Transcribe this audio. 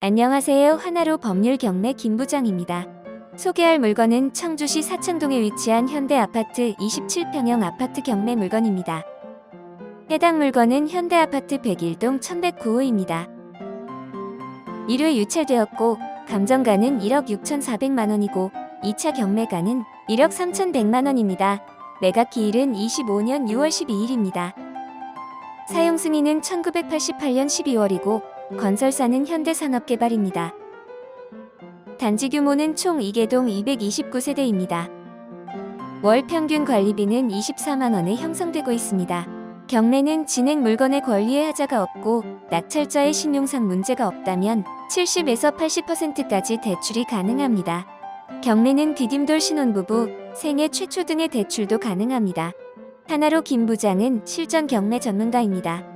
안녕하세요. 하나로 법률 경매 김부장입니다. 소개할 물건은 청주시 사창동에 위치한 현대 아파트 27평형 아파트 경매 물건입니다. 해당 물건은 현대 아파트 101동 1109호입니다. 1회 유찰되었고 감정가는 1억 6,400만 원이고 2차 경매가는 1억 3,100만 원입니다. 매각 기일은 25년 6월 12일입니다. 사용 승인은 1988년 12월이고 건설사는 현대산업개발입니다. 단지 규모는 총 2개동 229세대입니다. 월 평균 관리비는 24만 원에 형성되고 있습니다. 경매는 진행 물건의 권리에 하자가 없고 낙찰자의 신용상 문제가 없다면 70에서 80%까지 대출이 가능합니다. 경매는 디딤돌 신혼부부, 생애 최초 등의 대출도 가능합니다. 하나로 김 부장은 실전 경매 전문가입니다.